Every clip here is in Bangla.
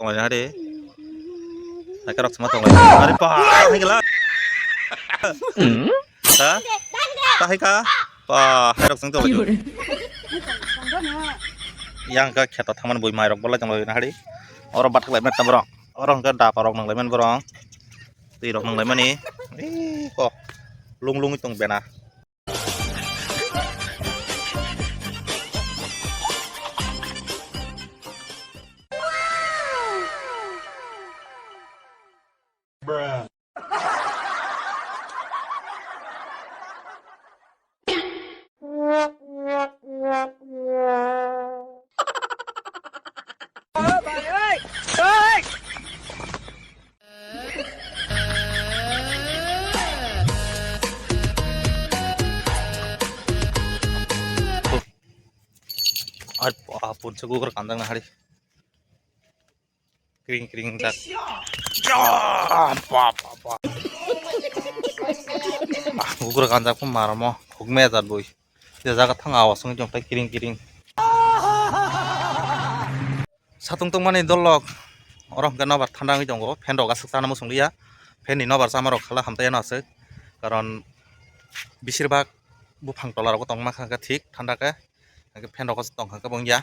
ತಗೊಂಡ ನಡಿ ಯಾಕೆ ರೊಕ್ಕ ಸುಮ್ಮ ತಗೊಂಡ ಅರಿಪ ಹಂಗಿಲ್ಲ ಹಾಯ್ಕ ಪಾ ಹಾಯ್ ರೊಕ್ಕ ತಗೊಂಡ yang ke kata taman boy mai rok bola jang loi nahari orang bat lai met tamrong orang ke dap orang nang lai men borong ti rok nang lai mani ni ko lung lung tong bena 본체 고그락 간당 나하리 그링 그링 닥 야! 빠빠빠 우그락 간당 품 말아머 고그메다 보이 여자가 탕 아와서 좀 빼기링 기링 사뚱뚱만이 돌럭 orang kan nobar tandang jong go pen roga saksa namo sung liya pen ni nobar sama rok khala hamta yana se karon bisir bak bu phang tolar go tong ma kha ka thik thanda ka pen roga tong kha ka bong ya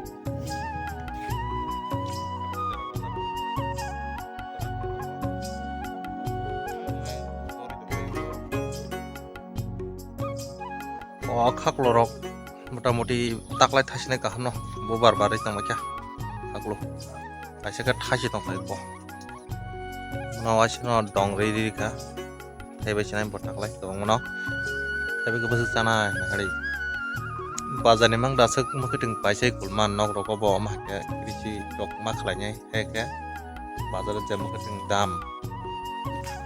খাকলো মোটামুটি তাকলাই থাসিনে কাহাম বো বারবার তামাখ্যা খাকলো কাইসে কা থাসি তংলাই বো মনাও আসে ন ডংরে রিখা তাইবাই সিনাই বো তাকলাই তো মনাও তাইবাই বসে জানা হাড়ি বাজারনি মাং দাসে মুখিটিং পাইসে কুলমান নক রক বো মাকে কৃষি টক মা খালাইনাই হেকে বাজারে যে মুখিটিং দাম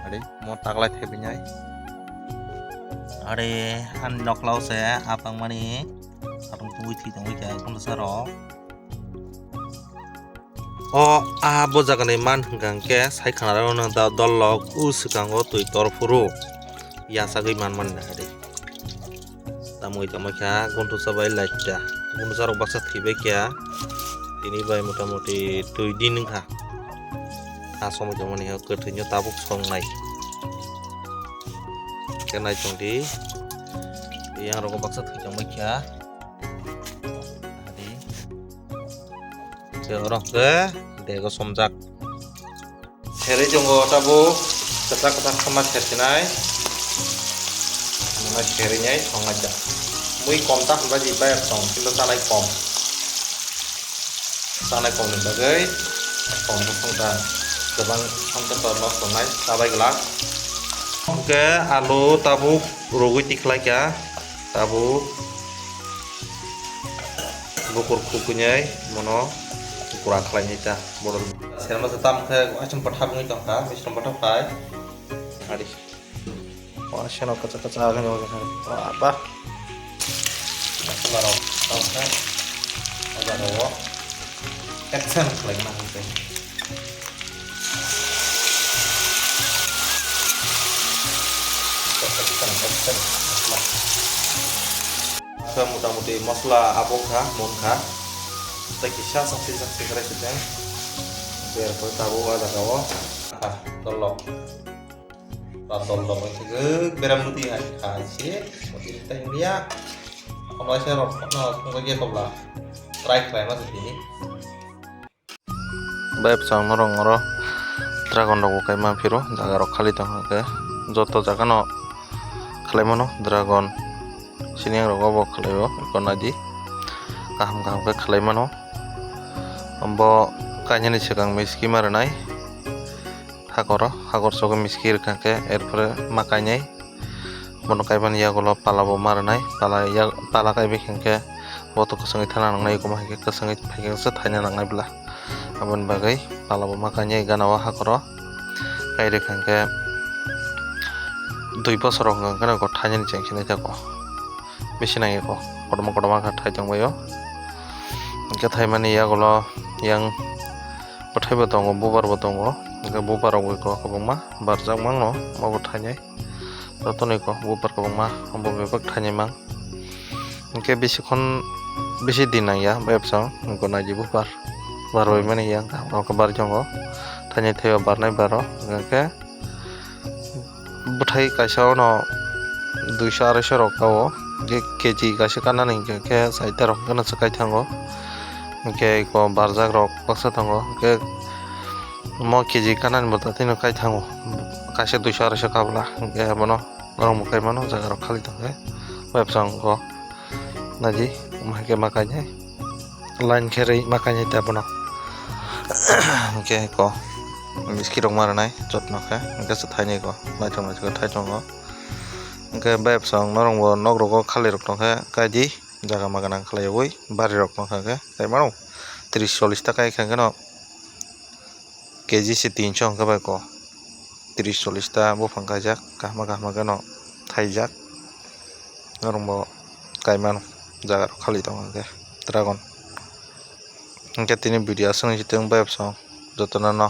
হাড়ি মো তাকলাই থাইবিনাই are han nok lau se Apa pang mani a tong tu thi tong wi ka kon sa ro o a bo ja kan man gang ke sai khana ra na da dol log u su kang o tu tor furu ya sa gi man man na re ta mo ta mo kha kon tu sa bai la cha kon sa ro sa thi be kya ini bai mota moti tu din kha ta so mo jomani ho ke thi nyu ta bu khong nai ke nai tong di yang rokok baksa tu jong mai kya di jorok ke dego somjak ছেড়ে জঙ্গো তাবো কথা কথা সমা ছেড়ছে নাই মানে ছেড়ে নাই সমাজ যা মুই কম তা আমরা জিপাই একদম কিন্তু তারাই কম তারাই কম নিবাগৈ কম সংখ্যা गोबां सानफ्रोमबो लस जानाय जाबाय गोला Oke, alu tabuk rugi tiklai ya, tabuk bukur kukunya eh, mono kurang akhlaknya itu boleh. Selamat datang ke asam patah ini, tam kah asam patah kai hari Wah, kaca kaca apa? Masuk baru, tahu kan? Agak doa, action lagi nanti. sen maslah agak mudah mudi maslah apoka monka saksi saksi kerajaan biar kau tahu ada kau tolong tolong itu ke beram mudi hari mudi kalau saya rokok nah semoga dia kau lah try masuk sini baik sama orang Dragon Rock Ukai Mampiro, jaga Rock Kali Tong Ukai, Joto Dragon खालामो ड्रागन सिनि आं रोगो बक खालामो इकोना गाहाम गाहामखौ के खालामो अम्ब सिगां मिस्कि मारनाय हागर हागर सगो मिस्कि रोखांखे एरफोरे मा काइनाय बनो काइबानि यागोलो पालाबो मारनाय पाला या पाला काइबे खेंखे बत कसङै थाना नांनाय इकोमा हेखे कसङै फेखेंसो थाइना नांनायब्ला abon bagai palabo makanya ganao hakoro kaire kangke দুই বছর হংকানা গো ঠাইনি চেংখিনি থাকো বেশি নাকি গো কদমা কদমা ঠাই দংবায়ো ইনকা ঠাই মানে ইয়াগুলো ইয়াং বঠাইবো দङ বুবারবো দङ ইনকা বুবারাও গো কবংমা বারজাকমাং ন মাগো ঠাইনাই ততনই গো বুবার কবংমা হম্বো বেবাক ঠাইনাই মাং ইনকা বেশিক্ষণ বেশি দিন নাইয়া ব্যবসা গো নাইজি বুবার বারবাই মানে ইয়াং বারজঙ্গ ঠাইনাই থাইবা বারনাই বারো ইনকা बुठाई काशा न दुइशो आरायशो रकाओ जे केजी काशे काना नहीं के साइते रखना सकाई थांगो के को बारजाक रक पक्सा थांगो के म केजी काना नि बता तिनो काई थांगो काशे दुइशो आरायशो काबला के बनो गरम काई मनो जगह रखाली थांगे वेबसांग को नाजी माके माकाई लाइन खेरे माकाई ते बनो के को biski rok mara nai chot no kha angka sa thai nei ko nai chom nai ko thai chom ko angka baip sang no rong bo nok rok ko khali rok tong kha ka ji jaga ma ganang khalai boi bari rok no kha ka tai maro 30 40 taka ekha ka no KG সে তিনশো অঙ্ক পাই ক তিরিশ চল্লিশটা বো ফাঙ্কা যাক কাহমা কাহমা কেন থাই যাক রম্ব কাইমান জাগার খালি তোমাকে ড্রাগন ইনকে তিনি ভিডিও সঙ্গে জিতে পাইব সঙ্গ যত্ন ন